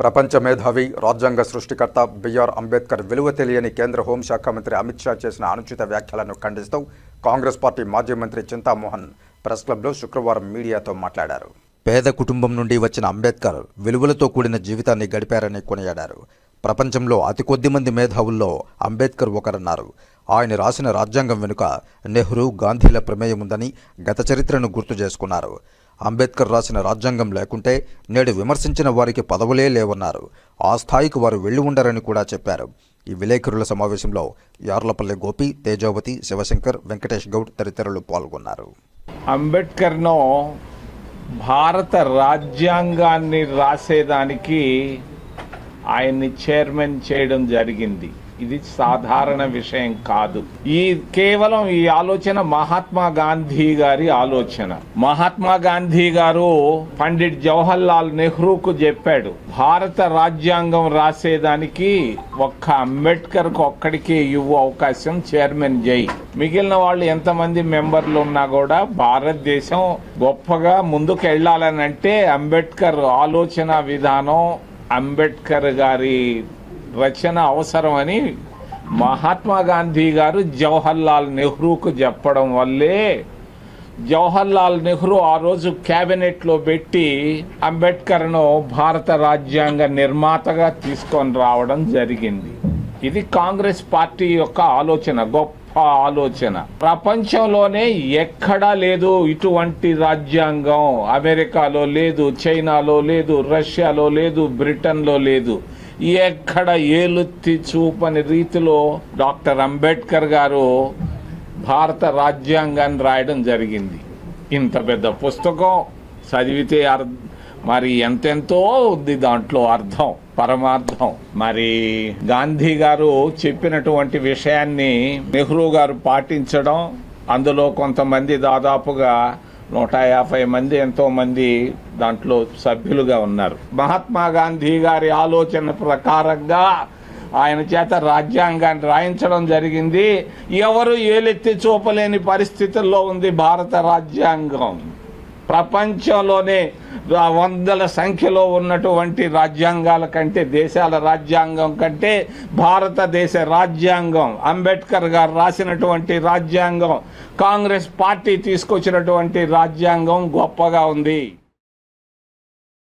ప్రపంచ మేధావి రాజ్యాంగ సృష్టికర్త బిఆర్ అంబేద్కర్ విలువ తెలియని కేంద్ర హోంశాఖ మంత్రి అమిత్ షా చేసిన అనుచిత వ్యాఖ్యలను ఖండిస్తూ కాంగ్రెస్ పార్టీ మాజీ మంత్రి చింతామోహన్ ప్రెస్ క్లబ్లో శుక్రవారం మీడియాతో మాట్లాడారు. పేద కుటుంబం నుండి వచ్చిన అంబేద్కర్ విలువలతో కూడిన జీవితాన్ని గడిపారని కొనియాడారు. ప్రపంచంలో అతి కొద్ది మంది మేధావుల్లో అంబేద్కర్ ఒకరన్నారు. ఆయన రాసిన రాజ్యాంగం వెనుక నెహ్రూ గాంధీల ప్రమేయం ఉందని గత చరిత్రను గుర్తు చేసుకున్నారు. అంబేద్కర్ రాసిన రాజ్యాంగం లేకుంటే నేడు విమర్శించిన వారికి పదవులే లేవన్నారు. ఆ స్థాయికి వారు వెళ్ళి ఉండరని కూడా చెప్పారు. ఈ విలేకరుల సమావేశంలో యార్లపల్లి గోపి తేజావతి శివశంకర్ వెంకటేష్ గౌడ్ తదితరులు పాల్గొన్నారు. అంబేద్కర్ను భారత రాజ్యాంగాన్ని రాసేదానికి ఆయన్ని చైర్మన్ చేయడం జరిగింది. ఇది సాధారణ విషయం కాదు. ఈ కేవలం ఈ ఆలోచన మహాత్మా గాంధీ గారి ఆలోచన. మహాత్మా గాంధీ గారు పండిట్ జవహర్ లాల్ నెహ్రూకు చెప్పాడు భారత రాజ్యాంగం రాసేదానికి ఒక్క అంబేద్కర్కు ఒక్కడికి ఇవ్వు అవకాశం చైర్మన్ జై. మిగిలిన వాళ్ళు ఎంతమంది మెంబర్లు ఉన్నా కూడా భారతదేశం గొప్పగా ముందుకు వెళ్ళాలని అంటే అంబేద్కర్ ఆలోచన విధానం అంబేద్కర్ గారి రచన అవసరమని మహాత్మా గాంధీ గారు జవహర్లాల్ నెహ్రూకు చెప్పడం వల్లే జవహర్లాల్ నెహ్రూ ఆ రోజు క్యాబినెట్లో పెట్టి అంబేద్కర్ను భారత రాజ్యాంగ నిర్మాతగా తీసుకొని రావడం జరిగింది. ఇది కాంగ్రెస్ పార్టీ యొక్క ఆలోచన గొప్ప ఆలోచన. ప్రపంచంలోనే ఎక్కడా లేదు ఇటువంటి రాజ్యాంగం. అమెరికాలో లేదు చైనాలో లేదు రష్యాలో లేదు బ్రిటన్లో లేదు. ఎక్కడ ఏలుత్తి చూపని రీతిలో డాక్టర్ అంబేద్కర్ గారు భారత రాజ్యాంగాన్ని రాయడం జరిగింది. ఇంత పెద్ద పుస్తకం చదివితే అర్ మరి ఎంతెంతో ఉంది దాంట్లో అర్థం పరమార్థం. మరి గాంధీ గారు చెప్పినటువంటి విషయాన్ని నెహ్రూ గారు పాటించడం అందులో కొంతమంది దాదాపుగా నూట యాభై మంది ఎంతో మంది దాంట్లో సభ్యులుగా ఉన్నారు. మహాత్మా గాంధీ గారి ఆలోచన ప్రకారంగా ఆయన చేత రాజ్యాంగాన్ని రాయించడం జరిగింది. ఎవరు ఏలెత్తి చూపలేని పరిస్థితుల్లో ఉంది భారత రాజ్యాంగం. ప్రపంచంలోనే వందల సంఖ్యలో ఉన్నటువంటి రాజ్యాంగాల కంటే దేశాల రాజ్యాంగం కంటే భారతదేశ రాజ్యాంగం అంబేద్కర్ గారు రాసినటువంటి రాజ్యాంగం కాంగ్రెస్ పార్టీ తీసుకొచ్చినటువంటి రాజ్యాంగం గొప్పగా ఉంది.